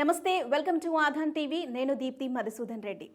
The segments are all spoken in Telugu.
నమస్తే వెల్కమ్ టు ఆధాన్ టీవీ. నేను Deepti Madhusudan Reddy.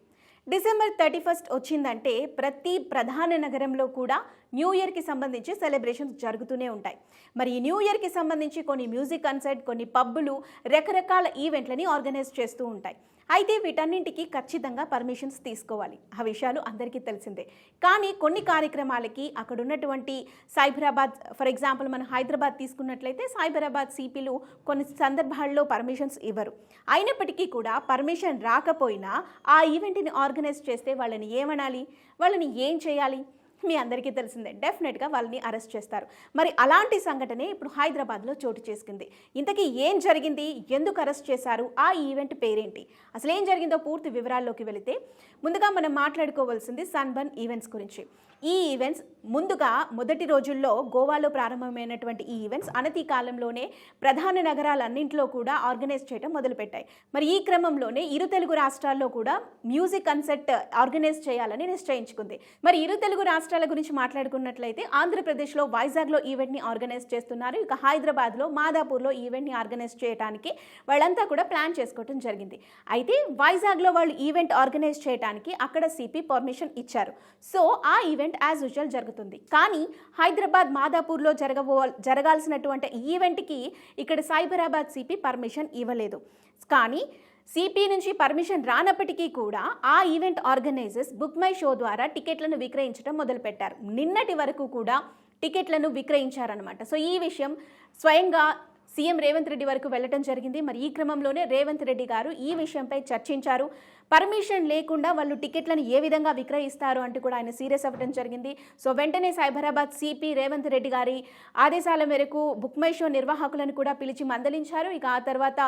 December thirty first వచ్చిందంటే ప్రతి ప్రధాన నగరంలో కూడా న్యూ ఇయర్కి సంబంధించి సెలబ్రేషన్స్ జరుగుతూనే ఉంటాయి. మరి ఈ న్యూ ఇయర్కి సంబంధించి కొన్ని మ్యూజిక్ కన్సర్ట్ కొన్ని పబ్బులు రకరకాల ఈవెంట్లని ఆర్గనైజ్ చేస్తూ ఉంటాయి. అయితే వీటన్నింటికి ఖచ్చితంగా పర్మిషన్స్ తీసుకోవాలి. ఆ విషయాలు అందరికీ తెలిసిందే. కానీ కొన్ని కార్యక్రమాలకి అక్కడ ఉన్నటువంటి సైబరాబాద్ ఫర్ ఎగ్జాంపుల్ మనం హైదరాబాద్ తీసుకున్నట్లయితే సైబరాబాద్ సిపిలు కొన్ని సందర్భాల్లో పర్మిషన్స్ ఇవ్వరు. అయినప్పటికీ కూడా పర్మిషన్ రాకపోయినా ఆ ఈవెంట్ని ఆర్గనైజ్ చేస్తే వాళ్ళని ఏమనాలి? వాళ్ళని ఏం చేయాలి? మీ అందరికీ తెలిసిందే డెఫినెట్గా వాళ్ళని అరెస్ట్ చేస్తారు. మరి అలాంటి సంఘటనే ఇప్పుడు హైదరాబాద్లో చోటు చేసుకుంది. ఇంతకీ ఏం జరిగింది? ఎందుకు అరెస్ట్ చేశారు? ఆ ఈవెంట్ పేరేంటి? అసలు ఏం జరిగిందో పూర్తి వివరాల్లోకి వెళితే ముందుగా మనం మాట్లాడుకోవాల్సింది సన్బర్న్ ఈవెంట్స్ గురించి. ఈ ఈవెంట్స్ ముందుగా మొదటి రోజుల్లో గోవాలో ప్రారంభమైనటువంటి ఈ ఈవెంట్స్ అనతి కాలంలోనే ప్రధాన నగరాలన్నింటిలో కూడా ఆర్గనైజ్ చేయడం మొదలుపెట్టాయి. మరి ఈ క్రమంలోనే ఇరు తెలుగు రాష్ట్రాల్లో కూడా మ్యూజిక్ కన్సర్ట్ ఆర్గనైజ్ చేయాలని నిశ్చయించుకుంది. మరి ఇరు తెలుగు రాష్ట్రాల గురించి మాట్లాడుకున్నట్లయితే ఆంధ్రప్రదేశ్లో వైజాగ్లో ఈవెంట్ని ఆర్గనైజ్ చేస్తున్నారు. ఇక హైదరాబాద్లో మాదాపూర్లో ఈవెంట్ని ఆర్గనైజ్ చేయడానికి వాళ్ళంతా కూడా ప్లాన్ చేసుకోవడం జరిగింది. అయితే వైజాగ్లో వాళ్ళు ఈవెంట్ ఆర్గనైజ్ చేయడానికి అక్కడ సిపి పర్మిషన్ ఇచ్చారు. సో ఆ ఈవెంట్ యాజ్ యూజువల్ జరుగుతుంది. కానీ హైదరాబాద్ మాదాపూర్లో జరగబో జరగాల్సినటువంటి ఈవెంట్కి ఇక్కడ సైబరాబాద్ సిపి పర్మిషన్ ఇవ్వలేదు. కానీ సిపి నుంచి పర్మిషన్ రానప్పటికీ కూడా ఆ event organisers Book My Show ద్వారా టికెట్లను విక్రయించడం మొదలుపెట్టారు. నిన్నటి వరకు కూడా టికెట్లను విక్రయించారనమాట సో ఈ విషయం స్వయంగా సీఎం రేవంత్ రెడ్డి వరకు వెళ్ళటం జరిగింది. మరి ఈ క్రమంలోనే రేవంత్ రెడ్డి గారు ఈ విషయంపై చర్చించారు. పర్మిషన్ లేకుండా వాళ్ళు టికెట్లను ఏ విధంగా విక్రయిస్తారు అంటూ కూడా ఆయన సీరియస్ అవ్వడం జరిగింది. సో వెంటనే సైబరాబాద్ సిపి రేవంత్ రెడ్డి గారి ఆదేశాల మేరకు బుక్ మై షో నిర్వాహకులను కూడా పిలిచి మందలించారు. ఇక ఆ తర్వాత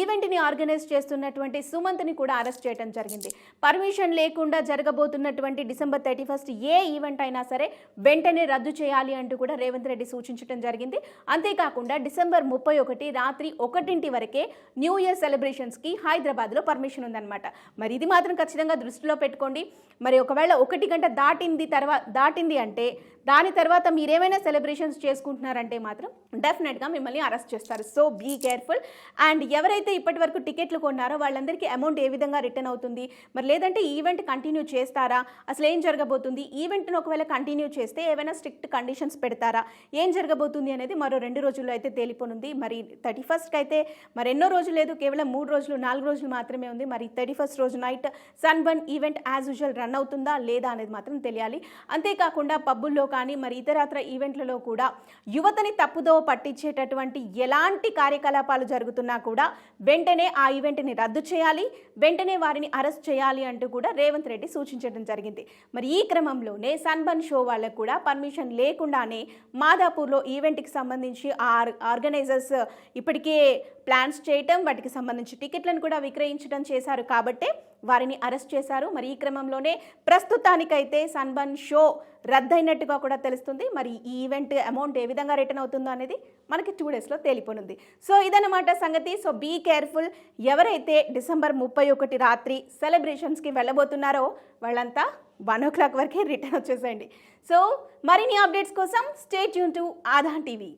ఈవెంట్ని ఆర్గనైజ్ చేస్తున్నటువంటి సుమంత్ని కూడా అరెస్ట్ చేయడం జరిగింది. పర్మిషన్ లేకుండా జరగబోతున్నటువంటి డిసెంబర్ థర్టీ ఫస్ట్ ఏ ఈవెంట్ అయినా సరే వెంటనే రద్దు చేయాలి అంటూ కూడా రేవంత్ రెడ్డి సూచించడం జరిగింది. అంతేకాకుండా డిసెంబర్ ముప్పై ఒకటి రాత్రి ఒకటింటి వరకే న్యూ ఇయర్ సెలబ్రేషన్స్కి హైదరాబాద్లో పర్మిషన్ ఉందన్నమాట. మరి ఇది మాత్రం ఖచ్చితంగా దృష్టిలో పెట్టుకోండి. మరి ఒకవేళ ఒకటి గంట దాటింది తర్వాత దాటింది అంటే దాని తర్వాత మీరేమైనా సెలబ్రేషన్స్ చేసుకుంటున్నారంటే మాత్రం డెఫినెట్గా మిమ్మల్ని అరెస్ట్ చేస్తారు. సో బీ కేర్ఫుల్ అండ్ ఎవరైతే ఇప్పటి వరకు టికెట్లు కొన్నారో వాళ్ళందరికీ అమౌంట్ ఏ విధంగా రిటర్న్ అవుతుంది? మరి లేదంటే ఈవెంట్ కంటిన్యూ చేస్తారా? అసలు ఏం జరగబోతుంది? ఈవెంట్ను ఒకవేళ కంటిన్యూ చేస్తే ఏమైనా స్ట్రిక్ట్ కండిషన్స్ పెడతారా? ఏం జరగబోతుంది అనేది మరో రెండు రోజుల్లో అయితే తేలిపోనుంది. మరి థర్టీ ఫస్ట్కి అయితే మరి ఎన్నో రోజులు లేదు కేవలం మూడు రోజులు నాలుగు రోజులు మాత్రమే ఉంది. మరి థర్టీ ఫస్ట్ రోజు night Sunburn event as usual run అవుతుందా లేదా అనేది మాత్రం తెలియాలి. అంతేకాకుండా పబ్బుల్లో కానీ మరి ఇతరత్ర ఈవెంట్లలో కూడా యువతని తప్పుదో పట్టించేటటువంటి ఎలాంటి కార్యకలాపాలు జరుగుతున్నా కూడా వెంటనే ఆ ఈవెంట్ని రద్దు చేయాలి వెంటనే వారిని అరెస్ట్ చేయాలి అంటూ కూడా రేవంత్ రెడ్డి సూచించడం జరిగింది. మరి ఈ క్రమంలోనే సన్బన్ షో వాళ్ళకు కూడా పర్మిషన్ లేకుండానే మాదాపూర్లో ఈవెంట్కి సంబంధించి ఆర్ ఆర్గనైజర్స్ ఇప్పటికే ప్లాన్స్ చేయటం వాటికి సంబంధించి టికెట్లను కూడా విక్రయించడం చేశారు. కాబట్టే వారిని అరెస్ట్ చేశారు. మరి ఈ క్రమంలోనే ప్రస్తుతానికైతే సన్బన్ షో రద్దయినట్టుగా కూడా తెలుస్తుంది. మరి ఈ ఈవెంట్ అమౌంట్ ఏ విధంగా రిటర్న్ అవుతుందో అనేది మనకి టూ డేస్లో తేలిపోనుంది సో ఇదన్నమాట సంగతి. So be careful. ఎవరైతే డిసెంబర్ ముప్పై ఒకటి రాత్రి సెలబ్రేషన్స్కి వెళ్ళబోతున్నారో వాళ్ళంతా వన్ ఓ క్లాక్ వరకే రిటర్న్ వచ్చేసేయండి. సో మరిన్ని అప్డేట్స్ కోసం స్టేట్ యూన్ టు ఆధాన్ టీవీ.